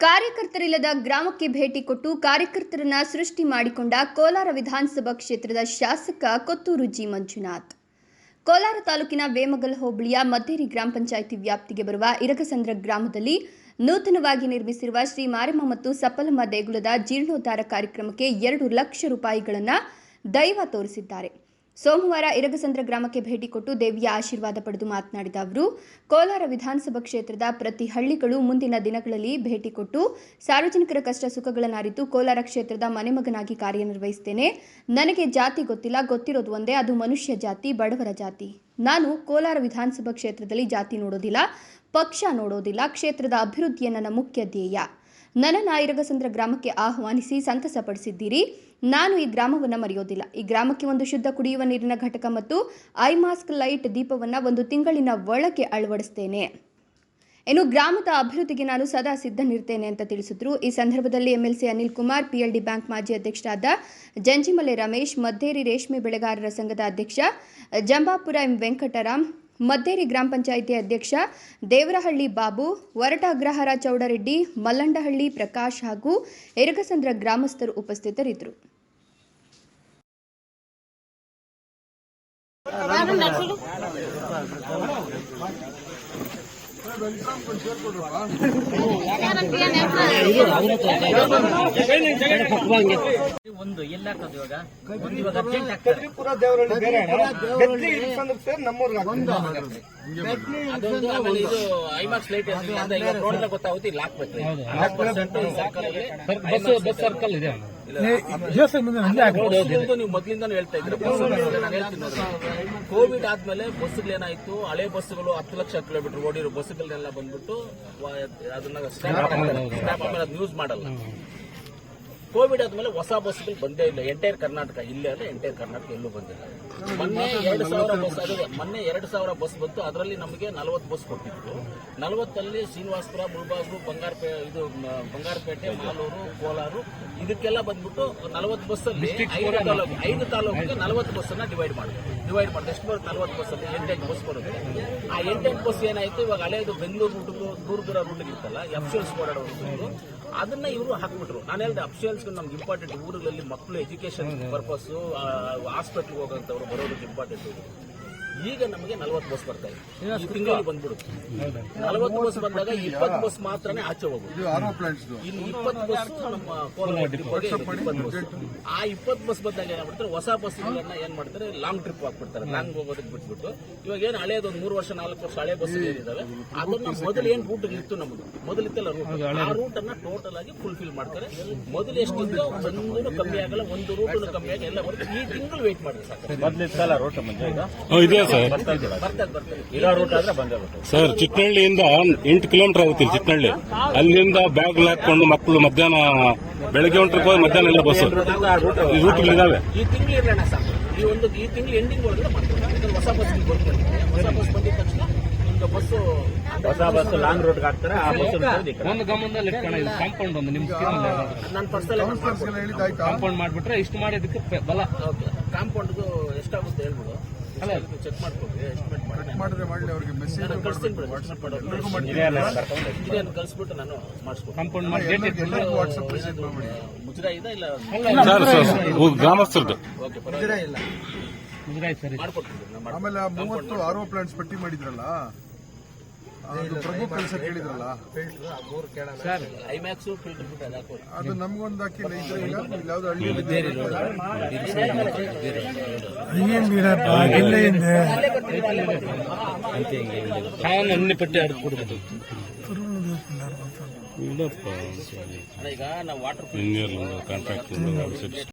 ಕಾರ್ಯಕರ್ತರಿಲ್ಲದ ಗ್ರಾಮಕ್ಕೆ ಭೇಟಿ ಕೊಟ್ಟು ಕಾರ್ಯಕರ್ತರನ್ನ ಸೃಷ್ಟಿ ಮಾಡಿಕೊಂಡ ಕೋಲಾರ ವಿಧಾನಸಭಾ ಕ್ಷೇತ್ರದ ಶಾಸಕ ಕೊತ್ತೂರು ಜಿ. ಮಂಜುನಾಥ್. ಕೋಲಾರ ತಾಲೂಕಿನ ವೇಮಗಲ್ ಹೋಬಳಿಯ ಮದ್ದೇರಿ ಗ್ರಾಮ ಪಂಚಾಯಿತಿ ವ್ಯಾಪ್ತಿಗೆ ಬರುವ ಇರಗಸಂದ್ರ ಗ್ರಾಮದಲ್ಲಿ ನೂತನವಾಗಿ ನಿರ್ಮಿಸಿರುವ ಶ್ರೀ ಮಾರಮ್ಮ ಮತ್ತು ಸಪ್ಪಲಮ್ಮ ದೇಗುಲದ ಜೀರ್ಣೋದ್ಧಾರ ಕಾರ್ಯಕ್ರಮಕ್ಕೆ ಎರಡು ಲಕ್ಷ ರೂಪಾಯಿಗಳನ್ನು ದೈವ ತೋರಿಸಿದ್ದಾರೆ. ಸೋಮವಾರ ಇರಗಸಂದ್ರ ಗ್ರಾಮಕ್ಕೆ ಭೇಟಿ ಕೊಟ್ಟು ದೇವಿಯ ಆಶೀರ್ವಾದ ಪಡೆದು ಮಾತನಾಡಿದ ಅವರು, ಕೋಲಾರ ವಿಧಾನಸಭಾ ಕ್ಷೇತ್ರದ ಪ್ರತಿ ಹಳ್ಳಿಗಳು ಮುಂದಿನ ದಿನಗಳಲ್ಲಿ ಭೇಟಿ ಕೊಟ್ಟು ಸಾರ್ವಜನಿಕರ ಕಷ್ಟ ಸುಖಗಳನ್ನು ಅರಿತು ಕೋಲಾರ ಕ್ಷೇತ್ರದ ಮನೆಮಗನಾಗಿ ಕಾರ್ಯನಿರ್ವಹಿಸುತ್ತೇನೆ ನನಗೆ ಜಾತಿ ಗೊತ್ತಿಲ್ಲ, ಗೊತ್ತಿರೋದು ಒಂದೇ, ಅದು ಮನುಷ್ಯ ಜಾತಿ, ಬಡವರ ಜಾತಿ. ನಾನು ಕೋಲಾರ ವಿಧಾನಸಭಾ ಕ್ಷೇತ್ರದಲ್ಲಿ ಜಾತಿ ನೋಡೋದಿಲ್ಲ, ಪಕ್ಷ ನೋಡೋದಿಲ್ಲ, ಕ್ಷೇತ್ರದ ಅಭಿವೃದ್ಧಿಯ ನನ್ನ ಮುಖ್ಯ ಧ್ಯೇಯ. ನನ್ನನ್ನು ಗ್ರಾಮಕ್ಕೆ ಆಹ್ವಾನಿಸಿ ಸಂತಸಪಡಿಸಿದ್ದೀರಿ. ನಾನು ಈ ಗ್ರಾಮವನ್ನು ಮರೆಯೋದಿಲ್ಲ. ಈ ಗ್ರಾಮಕ್ಕೆ ಒಂದು ಶುದ್ಧ ಕುಡಿಯುವ ನೀರಿನ ಘಟಕ ಮತ್ತು ಐ ಮಾಸ್ಕ್ ಲೈಟ್ ದೀಪವನ್ನು ಒಂದು ತಿಂಗಳಿನ ಒಳಕ್ಕೆ ಅಳವಡಿಸ್ತೇನೆ. ಇನ್ನು ಗ್ರಾಮದ ಅಭಿವೃದ್ಧಿಗೆ ನಾನು ಸದಾ ಸಿದ್ಧನಿರ್ತೇನೆ ಅಂತ ತಿಳಿಸಿದ್ರು. ಈ ಸಂದರ್ಭದಲ್ಲಿ MLC Anil Kumar, PLD bank ಮಾಜಿ ಅಧ್ಯಕ್ಷರಾದ ಜಂಜಿಮಲೆ ರಮೇಶ್, ಮದ್ದೇರಿ ರೇಷ್ಮೆ ಬೆಳೆಗಾರರ ಸಂಘದ ಅಧ್ಯಕ್ಷ ಜಂಬಾಪುರ ಎಂ ವೆಂಕಟರಾಮ್ ಮದ್ದೇರಿ ಗ್ರಾಮ ಪಂಚಾಯಿತಿ ಅಧ್ಯಕ್ಷ ದೇವರಹಳ್ಳಿ ಬಾಬು ವರಟ ಅಗ್ರಹಾರ ಚೌಡರೆಡ್ಡಿ, ಮಲ್ಲಂಡಹಳ್ಳಿ ಪ್ರಕಾಶ್ ಹಾಗೂ ಎರಗಸಂದ್ರ ಗ್ರಾಮಸ್ಥರು ಉಪಸ್ಥಿತರಿದ್ದರು. ಒಂದು ಎಲ್ಲ ಇವಾಗ. ಒಂದು ಇವಾಗ ಅರ್ಜೆಂಟ್ ಆಗ್ತದೆ. ಪುರ ದೇವರಲ್ಲಿ ಬೇರೆ ಬೆತ್ಲಿ ಇಟ್ಕೊಂಡ್ರೆ ಸೇರಿ ನಮ್ಮೂರ್ಗೆ ಹಾಕ್ತಾರೆ. ಅದೊಂದು ಆಮೇಲೆ ಇದು ಐಮಾಕ್ಸ್ ಲೈಟ್ ಈಗ ನೋಡಿದ್ರೆ ಗೊತ್ತಾಗುತ್ತೆ ಲಾಕ್ ಹಾಕ್ಬೇಕು ಸರ್ಕಲ್ ಬಸ್ ಬಸ್ ಸರ್ಕಲ್ ಇದೆ. ನೀವು ಮೊದ್ಲಿಂದಾನು ಹೇಳ್ತಾ ಇದ್ರೆ ಕೋವಿಡ್ ಆದ್ಮೇಲೆ ಬಸ್ಗಳೇನಾಯ್ತು? ಏನಾಯ್ತು ಹಳೆ ಬಸ್ಸುಗಳು ಹತ್ತು ಲಕ್ಷ ಕಿಲೋಮೀಟರ್ ಓಡಿರೋ ಬಸ್ಗಳನ್ನೆಲ್ಲ ಬಂದ್ಬಿಟ್ಟು ಅದನ್ನ ಯೂಸ್ ಮಾಡಲ್ಲ. ಕೋವಿಡ್ ಆದ್ಮೇಲೆ ಹೊಸ ಬಸ್ಗಳು ಬಂದೇ ಇಲ್ಲ. ಎಂಟೈರ್ ಕರ್ನಾಟಕ ಇಲ್ಲೇ ಅಂದ್ರೆ ಎಂಟೈರ್ ಕರ್ನಾಟಕ ಎಲ್ಲೂ ಬಂದಿಲ್ಲ. ಮೊನ್ನೆ ಎರಡು ಸಾವಿರ ಬಸ್ ಅದೇ ಮೊನ್ನೆ ಎರಡು ಸಾವಿರ ಬಸ್ ಬಂತು. ಅದರಲ್ಲಿ ನಮಗೆ ನಲವತ್ತು ಬಸ್ ಕೊಟ್ಟಿತ್ತು ನಲವತ್ತಲ್ಲಿ ಶ್ರೀನಿವಾಸಪುರ ಮುಳಬಾಗ್ಲು ಬಂಗಾರಪೇ ಇದು ಬಂಗಾರಪೇಟೆ ಮಾಲೂರು ಕೋಲಾರು ಇದಕ್ಕೆಲ್ಲ ಬಂದ್ಬಿಟ್ಟು ನಲವತ್ತು ಬಸ್ ಅಲ್ಲಿ ಐದು ತಾಲೂಕು ಐದು ತಾಲೂಕಿಗೆ ನಲವತ್ತು ಬಸ್ ಅನ್ನ ಡಿವೈಡ್ ಮಾಡಿದ್ರು. ಡಿವೈಡ್ ಮಾಡಿದ್ರೆ. ಎಷ್ಟು ಬರುತ್ತೆ ನಲವತ್ತು ಬಸ್ ಅಲ್ಲಿ? ಎಂಟೆಂಟು ಬಸ್ ಬರುತ್ತೆ. ಆ ಎಂಟೆಂಟು ಬಸ್ ಏನಾಯ್ತು? ಇವಾಗ ಹಳೆಯದು ಬೆಂಗಳೂರು ರೂಟ್ಗೂ ದೂರ ದೂರ ರೂಟ್ಗೆ ಇತ್ತಲ್ಲ ಎಫ್ಸಿಎಲ್ಸ್ ಓಡಾಡೋದು ಅದನ್ನ ಇವರು ಹಾಕ್ಬಿಟ್ರು. ನಾನು ಹೇಳಿದೆ ಅಫ್ಸಿಯಲ್ಸ್ ನಮ್ಗೆ ಇಂಪಾರ್ಟೆಂಟ್ ಊರುಗಳಲ್ಲಿ ಮಕ್ಕಳು ಎಜುಕೇಶನ್ ಪರ್ಪಸ್ ಹಾಸ್ಪಿಟ್ಲ್ ಹೋಗೋಂಥವ್ರು ಬರೋದಕ್ಕೆ ಇಂಪಾರ್ಟೆಂಟ್ ಈಗ ನಮಗೆ ನಲವತ್ತು ಬಸ್ ಬರ್ತಾ ಇದೆ. ಈ ತಿಂಗಳಲ್ಲಿ ಬಂದ್ಬಿಡುತ್ತೆ. ನಲವತ್ತು ಬಸ್ ಬಂದಾಗ ಇಪ್ಪತ್ತು ಬಸ್ ಮಾತ್ರನೇ ಆಚೆ ಹೋಗುದು ಇನ್ನು ಇಪ್ಪತ್ತು ಬಸ್ ನಮ್ಮ ಕೋಲಾರ ಆ ಇಪ್ಪತ್ತು ಬಸ್ ಬಂದಾಗ ಏನ್ ಮಾಡ್ತಾರೆ ಹೊಸ ಬಸ್ಗಳನ್ನ ಏನ್ ಮಾಡ್ತಾರೆ? Long trip ಹಾಕ್ಬಿಡ್ತಾರೆ. ಲಾಂಗ್ ಹೋಗೋದಕ್ಕೆ ಬಿಟ್ಬಿಟ್ಟು. ಇವಾಗ ಏನು ಹಳೇದು ಒಂದು ಮೂರು ವರ್ಷ ನಾಲ್ಕು ವರ್ಷ ಹಳೆ ಬಸ್ ಏನಿದಾವೆ? ಅದನ್ನ ಮೊದಲು ಏನ್ ರೂಟ್ ಇತ್ತು ನಮ್ದು? ಮೊದಲು ಇತ್ತಲ್ಲ ರೂಟ್ ಆ ರೂಟ್ ಅನ್ನ ಟೋಟಲ್ ಆಗಿ ಫುಲ್ಫಿಲ್ ಮಾಡ್ತಾರೆ. ಮೊದಲು ಎಷ್ಟಿತ್ತು ಒಂದೂ ಕಮ್ಮಿ ಆಗಲ್ಲ ಒಂದು ರೂಟ್ ಕಮ್ಮಿ ಆಗಿ ಎಲ್ಲ ಈ ತಿಂಗಳು ವೇಟ್ ಮಾಡಿದ್ರೆ ಸಾಕು. ಸರ್ ಬರ್ತದೆ ಬರ್ತದೆ ಇರೋ ರೂಟ್ ಆದ್ರೆ ಬಂದೇ ಸರ್ ಚಿಕ್ಕನಹಳ್ಳಿಯಿಂದ ಎಂಟು ಕಿಲೋಮೀಟರ್ ಆಗುತ್ತಿಲ್ಲ ಇಲ್ಲಿ ಅಲ್ಲಿಂದ ಬ್ಯಾಗ್ ಹಾಕೊಂಡು ಮಕ್ಕಳು ಮಧ್ಯಾಹ್ನ ಬೆಳಗ್ಗೆ ಟ್ರಿಪ್ ಹೋಗಿ ಮಧ್ಯಾಹ್ನ ಎಲ್ಲ ಬಸ್ ಈ ರೂಟ್ಗಳಿದಾವೆ ಈ ತಿಂಗಳು ಇರೋಣ ಸಾಕು. ಈ ಒಂದು ಈ ತಿಂಗಳು ಎಂಡಿಂಗ್ ಒಳಗಡೆ ಮಾಡ್ತಾರೆ ಯಾಕಂದ್ರೆ ಹೊಸ ಬಸ್ ಬರ್ತಾರೆ ಹೊಸ ಬಸ್ ಬಂದಿದ ತಕ್ಷಣ ಈಗ ಬಸ್ಸು ಹೊಸ ಬಸ್ ಲಾಂಗ್ ರೂಟ್ ಹಾಕ್ತಾರೆ. ಆ ಬಸ್ ಒಂದು ಗಮನದಲ್ಲಿ ಇಟ್ಕೋಣ ಇದು ಕಾಂಪೌಂಡ್ ಒಂದು ನಿಮ್ಗೆ ನನ್ನ ಕಾಂಪೌಂಡ್ ಮಾಡ್ಬಿಟ್ರೆ ಇಷ್ಟು ಮಾಡಿದಕ್ಕೆ ಬಲ. ಕಾಂಪೌಂಡ್ ಕಾಂಪೌಂಡ್ದು ಎಷ್ಟಾಗುತ್ತೆ ಹೇಳ್ಬಿಡು. ಚೆಕ್ ಮಾಡ್ಕೊಡ್ರಿ ಎಸ್ಟಿಮೇಟ್ ಮಾಡಿ ಮಾಡಿದ್ರೆ ಮಾಡ್ಲಿ ಅವ್ರಿಗೆ ಮೆಸೇಜ್ ನಾನು ಕಳಿಸ್ತೀನಿ ಬಿಡು estimate ಮಾಡೋದು. ಕಳಿಸ್ಬಿಟ್ಟು ನಾನು ಮಾಡಿಸ್ಕೊಡ್ತೀನಿ. ಕಾಂಪೌಂಡ್ ಮಾಡಿ ಗೇಟ್ ಇಟ್ಬಿಟ್ರೆ ವಾಟ್ಸಪ್ ಮೆಸೇಜ್ ಮಾಡ್ಬಿಡಿ ಮುಜರಾ ಇದೆ ಇಲ್ಲ? ಗ್ರಾಮಸ್ಥರದ್ದು. ಓಕೆ ಪರವಾಗಿಲ್ಲ. ಮುಗಿದಾಯ್ತು ಸರಿ. ಮಾಡ್ಕೊಡ್ತೀನಿ ಆಮೇಲೆ ಆ ಮೂವತ್ತು ಆರೋ ಪ್ಲಾಂಟ್ಸ್ ಪಟ್ಟಿ ಮಾಡಿದ್ರಲ್ಲ? ಪ್ರಭು ಕೆಲಸ ಕೇಳಿದ್ರಲ್ಲ ಅದು ನಮ್ಗೊಂದು ಹಾಕಿ ಇಲ್ಲ? ಈಗ ಯಾವ್ದು ಹಳ್ಳಿ ಈಗ ನಾವು ವಾಟರ್ ಕಾಂಟ್ರಾಕ್ಟ್